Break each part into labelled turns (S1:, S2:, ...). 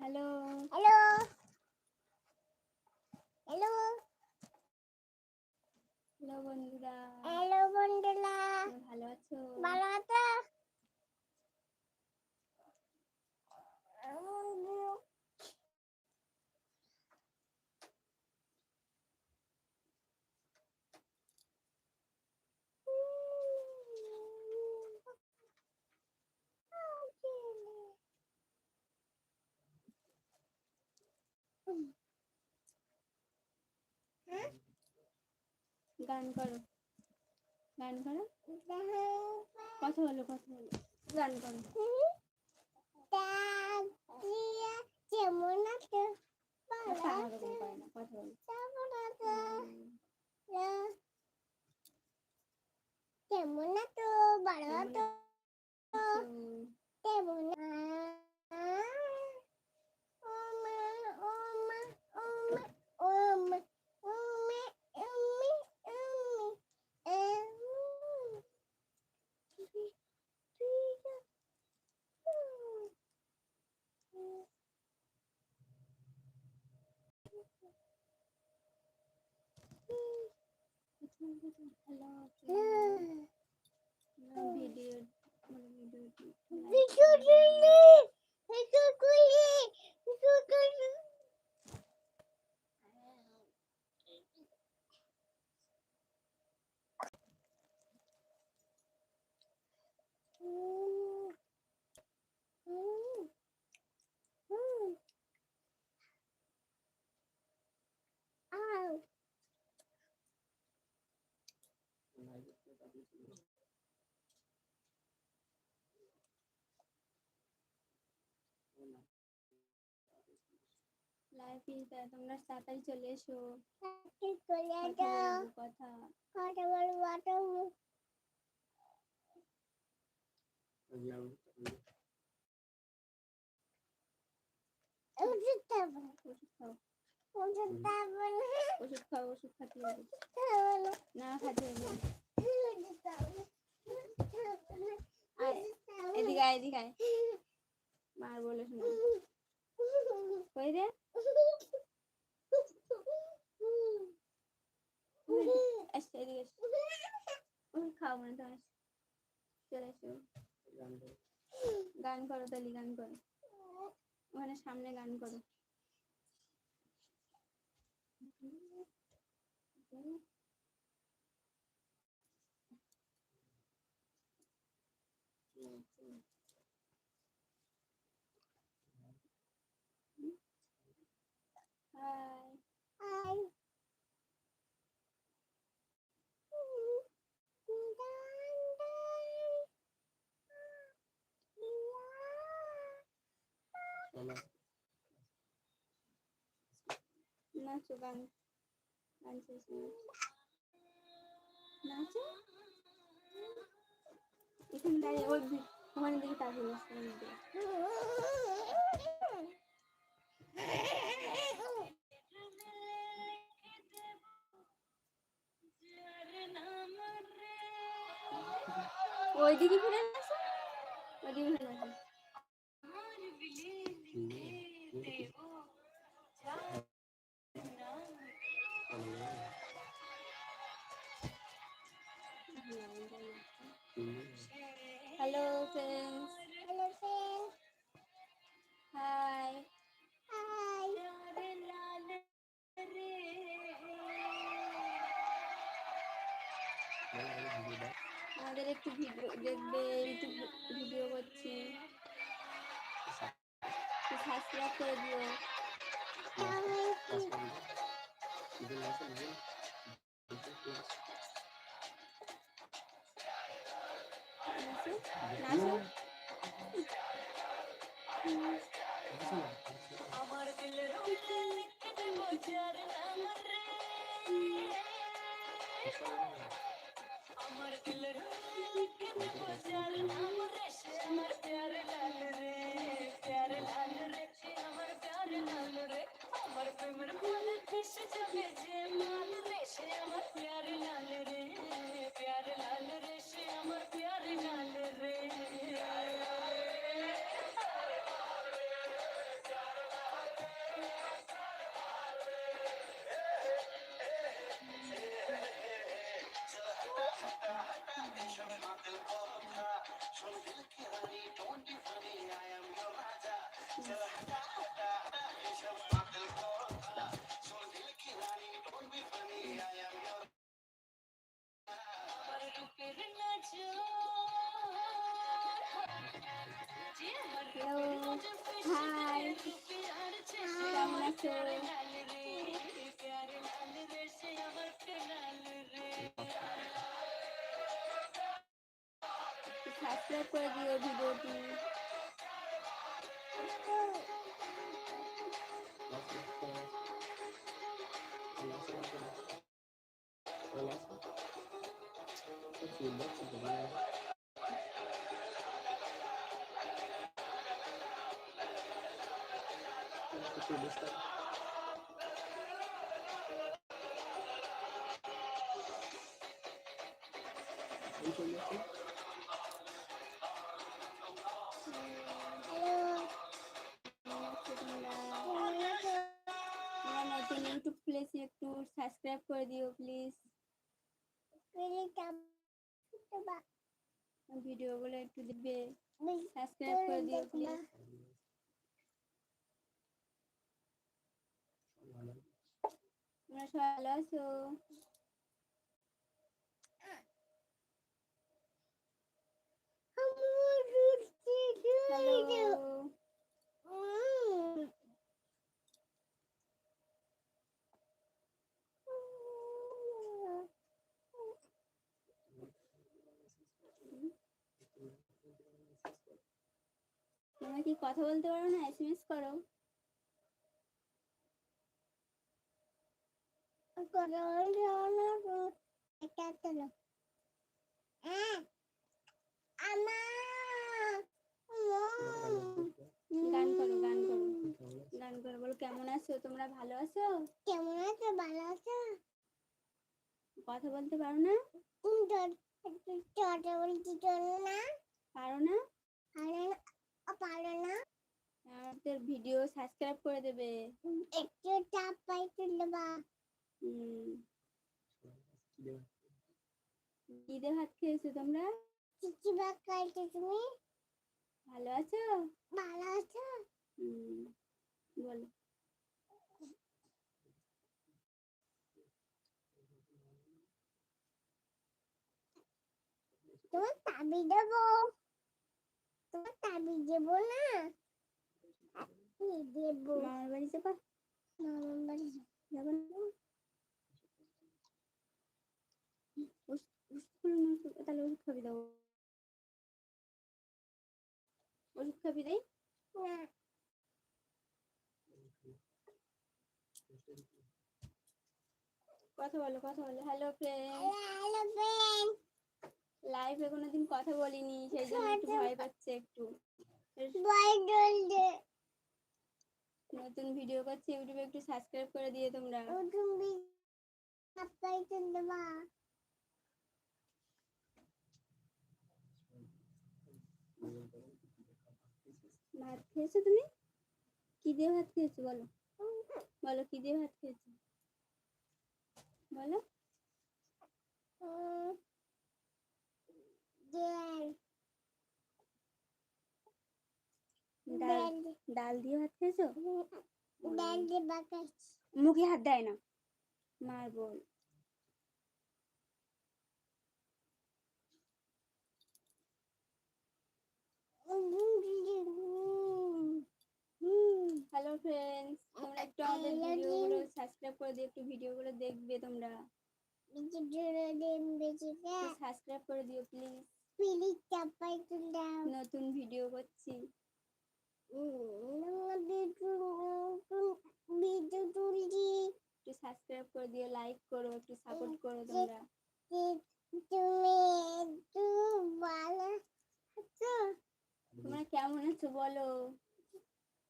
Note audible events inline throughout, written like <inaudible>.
S1: Hello hello
S2: hello hello
S1: বন্ধুরা।
S2: Hello বন্ধুরা।
S1: ভালো আছো?
S2: ভালো আছো?
S1: গান করো। গান করো? কথা বলো কথা বলো। গান করো।
S2: কেমন
S1: না কথা বলো
S2: কেমন আছো কেমন আছো ভালো আছো
S1: উম,
S2: কেমন ওমা ওমা ওমা ওমা ওমে ওমে ওমে এম
S1: হ্যালো লাইফ ইজ তোমরা তাড়াতাড়ি চলে এসো।
S2: ঠিক করে
S1: কথা। বলব
S2: বলব। ওষুধ খাব
S1: ওষুধ খাও
S2: ওষুধ খাব
S1: ওষুধ খাতে হবে
S2: না
S1: না খাতে হবে
S2: ওষুধ খাব
S1: এদিকে এদিকে মার বলে শোনো। কই রে আস এদিকে আস ওষুধ খাও মানে তো আস চলে এসো গান করো তাহলে গান করো ওখানে সামনে গান করো নাচো গান গান শেষ নাচো এখানে দাঁড়িয়ে ওই ভি- ওখানে দিকে তাকিয়ে বসে দিকে
S2: না
S1: ওইদিকে ফিরে আসো ওইদিকে ফিরে আসো নাচো নাচো হ্যালো হাই কেমন আছো সাবস্ক্রাইব করে দিও ভিডিওটি
S2: হ্যালো
S1: তোমরা
S2: কেমন আছো
S1: আমার নতুন ইউটিউব খুলেছি একটু সাবস্ক্রাইব করে দিও প্লিজ
S2: প্লিজ বা
S1: ভিডিওগুলো একটু দেখবে
S2: বেশ
S1: সাবস্ক্রাইব করে দিও প্লিজ তোমরা সবাই ভালো আছো তোমরা কি কথা বলতে পারো না? এসএমএস করো। গান করো গান করো গান করো। বলো কেমন আছো? তোমরা ভালো আছো?
S2: কেমন আছে? ভালো আছে?
S1: কথা বলতে পারো না?
S2: চল না।
S1: পারো না?
S2: পারো না। পারো না?
S1: আমাদের ভিডিও সাবস্ক্রাইব করে দেবে।
S2: একটু চাপ পাই
S1: ঈদে ভাত খেয়েছো তোমরা?
S2: বা খাইছো তুমি?
S1: ভালো আছো?
S2: ভালো আছো?
S1: বলো।
S2: তোমার তাবি দেবো। তাবি দেবো না। কি দেবো।
S1: মামার বাড়ি যাবা
S2: মামার বাড়ি
S1: যাব ওষুধ তাহলে খাবি দাও। ওষুধ খাবি কথা বলো কথা বলো। হ্যালো ফ্রেন্ড
S2: হ্যালো ফ্রেন্ড
S1: লাইভে কোনোদিন কথা বলিনি সেই জন্য একটু ভয় পাচ্ছে একটু। নতুন ভিডিও করছি ইউটিউবে একটু সাবস্ক্রাইব করে দিয়ে তোমরা। ভাত খেয়েছো তুমি? কি দিয়ে ভাত খেয়েছো বলো? বলো কি দিয়ে ভাত খেয়েছো? বলো।
S2: ডাল
S1: ডাল দিয়ে ভাত খেয়েছো?
S2: ডাল দিয়ে
S1: মুখে হাত দেয় না। মার বল হ্যালো ফ্রেন্ডস তোমরা একটু আমাদের ভিডিওগুলো সাবস্ক্রাইব করে দিও একটু ভিডিওগুলো দেখবে তোমরা। সাবস্ক্রাইব করে দিও প্লিজ
S2: চাপাই
S1: নতুন ভিডিও করছি।
S2: ভিডিও তুলছি।
S1: একটু সাবস্ক্রাইব করে দিও লাইক করো একটু সাপোর্ট করো তোমরা।
S2: তুমি একটু ভালো আছো?
S1: তোমরা কেমন আছো বলো?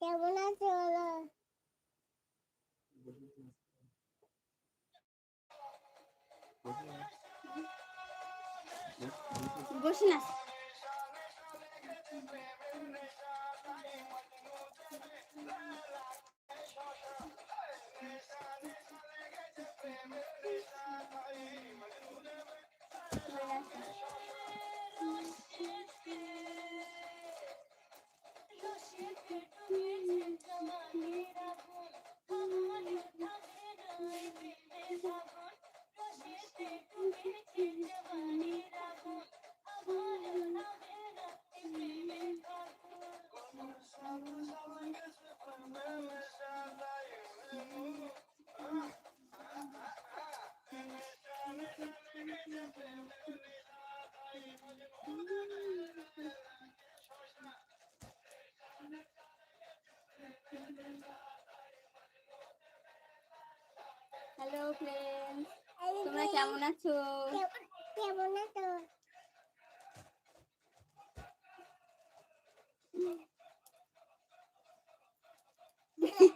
S2: কেমন আছো বলো
S1: বসি না হ্যালো ফ্রেন্ডস তোমরা কেমন আছো
S2: কেমন আছো
S1: আছো?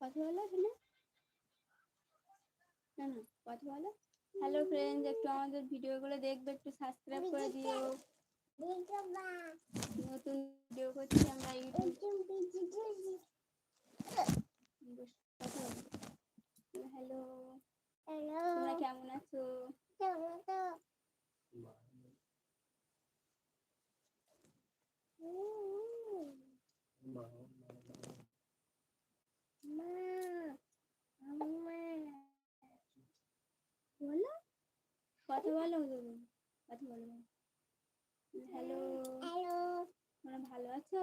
S1: কথা বলো? না না কথা বলো হ্যালো ফ্রেন্ডস একটু আমাদের ভিডিওগুলো দেখবে একটু সাবস্ক্রাইব করে দিও। নতুন ভিডিও করছি আমরা হ্যালো তোমরা কেমন আছো?
S2: কেমন
S1: বলো। কথা বলো কথা বলো। হ্যালো।
S2: হ্যালো।
S1: তোমরা ভালো আছো?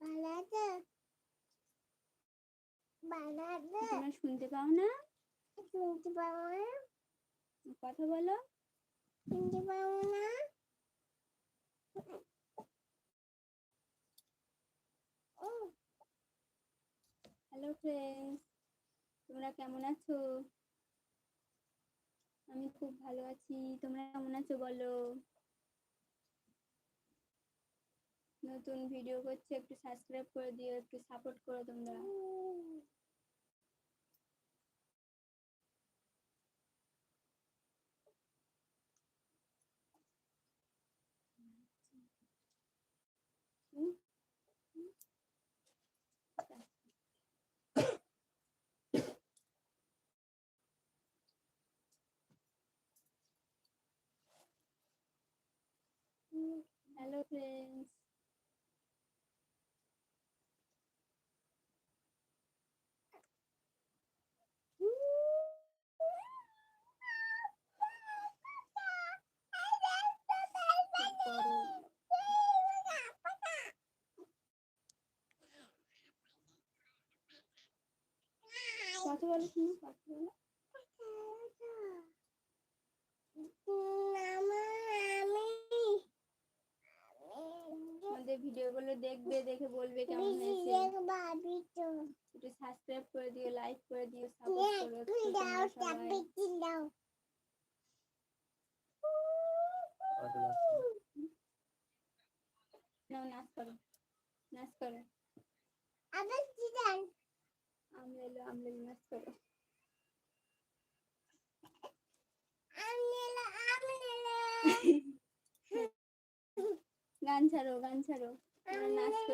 S2: ভালো আছো। ভালো আছো।
S1: তোমরা শুনতে পাও না?
S2: শুনতে পাবো না।
S1: কথা বলো।
S2: শুনতে পাবো না।
S1: হ্যালো ফ্রেন্ডস তোমরা কেমন আছো? আমি খুব ভালো আছি। তোমরা কেমন আছো বলো? নতুন ভিডিও করছে, একটু সাবস্ক্রাইব করে দিও, একটু সাপোর্ট করো তোমরা।
S2: হ্যালো ফ্রেন্ডস কথা বলো শুনো কথা বলো ভিডিওগুলো দেখবে দেখে বলবে কেমন হয়েছে একটু সাবস্ক্রাইব করে দিও লাইক করে দিও সাপোর্ট করো নাও নাচ করো নাচ করো। আমরা এলো আমরা নাচ করো। <laughs> গান ছাড়ো গান ছাড়ো। আমরা নাচ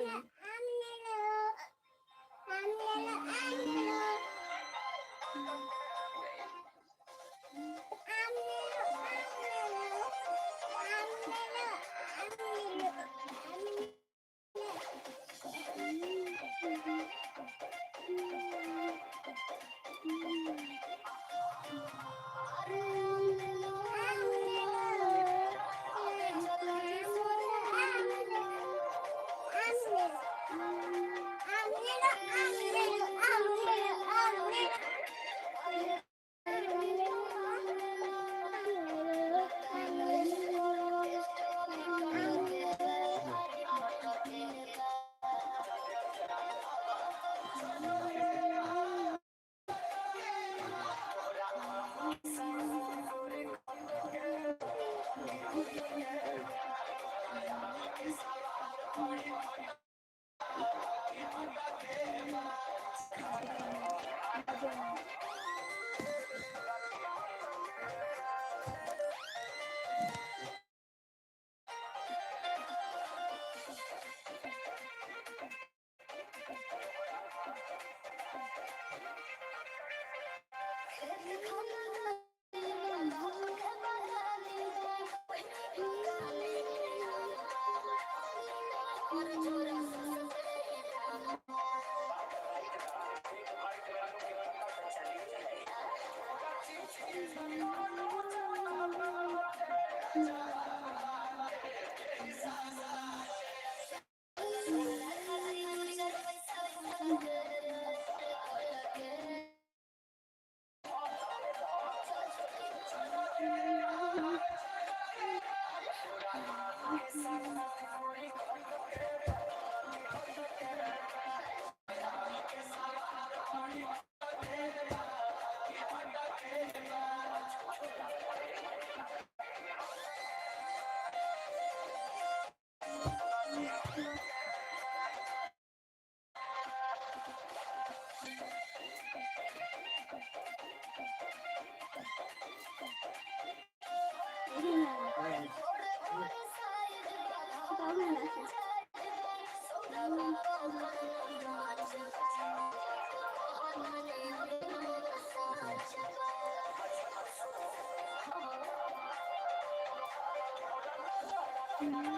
S2: হ্যালো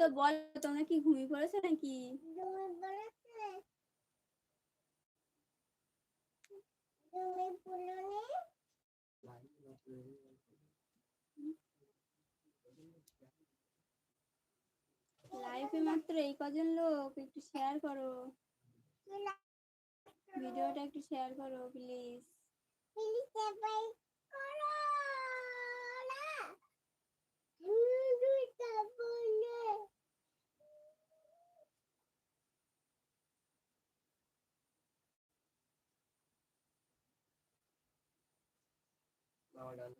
S2: তো বল তোমরা কি ঘুমিয়ে পড়েছো নাকি? লাইফে মাত্র এই কজন লোক একটু শেয়ার করো। ভিডিওটা একটু শেয়ার করো প্লিজ দুইটা বলে
S3: বাবা ডান্স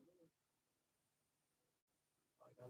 S3: হবে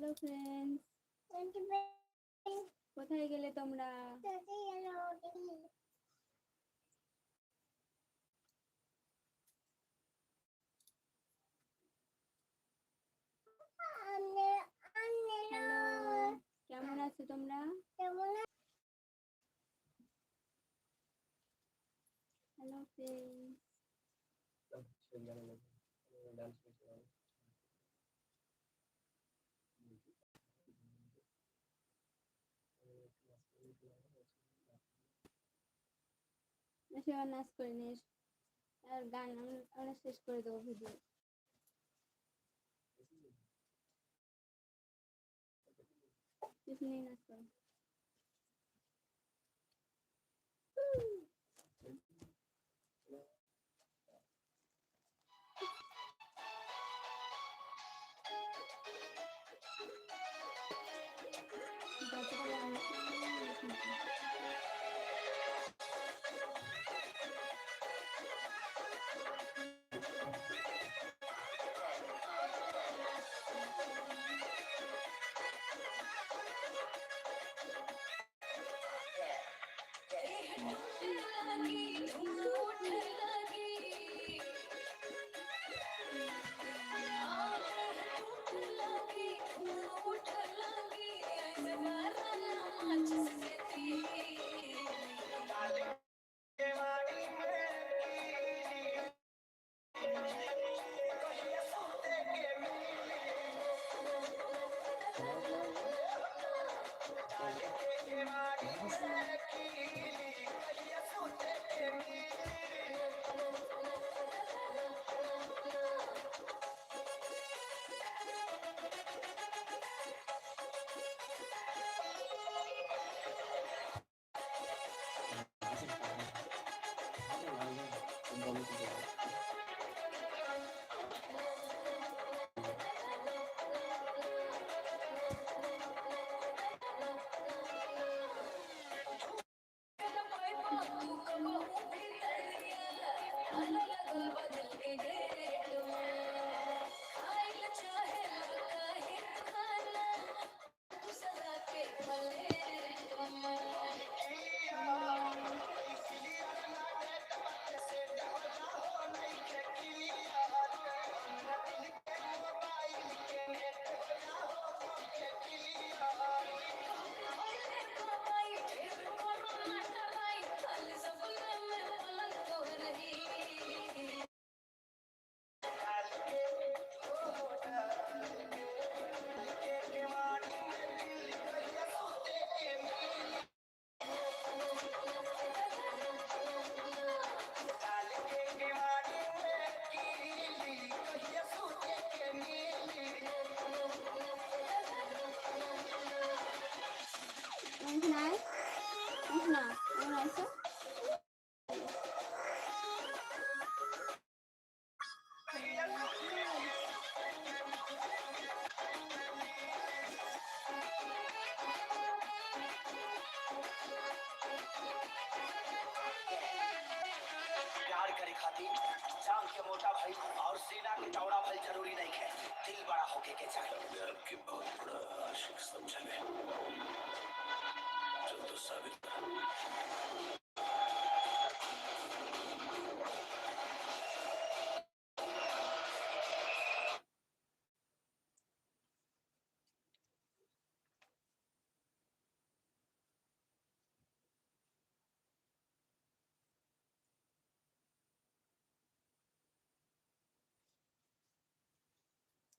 S4: হ্যালো ফ্রেন্ডস কোথায় গেলে তোমরা?
S2: আমি আমি
S4: কেমন আছো তোমরা?
S2: কেমন
S4: হ্যালো ফ্রেন্ডস
S3: সেই গানে ডান্স করতে হবে
S4: এসে নাচ করে নিস আর গান আমরা আমরা শেষ করে দেবো ভিডিও পিছনেই নাচ করো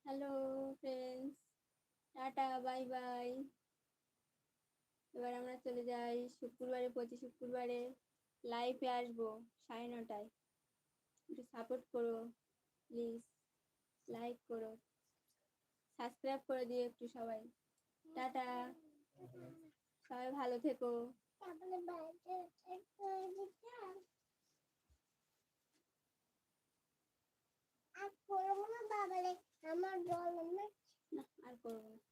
S1: hello friends tata bye bye এবার আমরা চলে যাই শুক্রবারে প্রতি শুক্রবারে লাইভে আসব, সাড়ে নটায়। একটু সাপোর্ট করো প্লিজ লাইক করো। সাবস্ক্রাইব করে দিও একটু সবাই। টাটা সবাই ভালো থেকো।
S2: তারপরে বাড়িতে চেক করে দিতাম আর করবো না বাবারে আমার জল
S1: না আর করবো না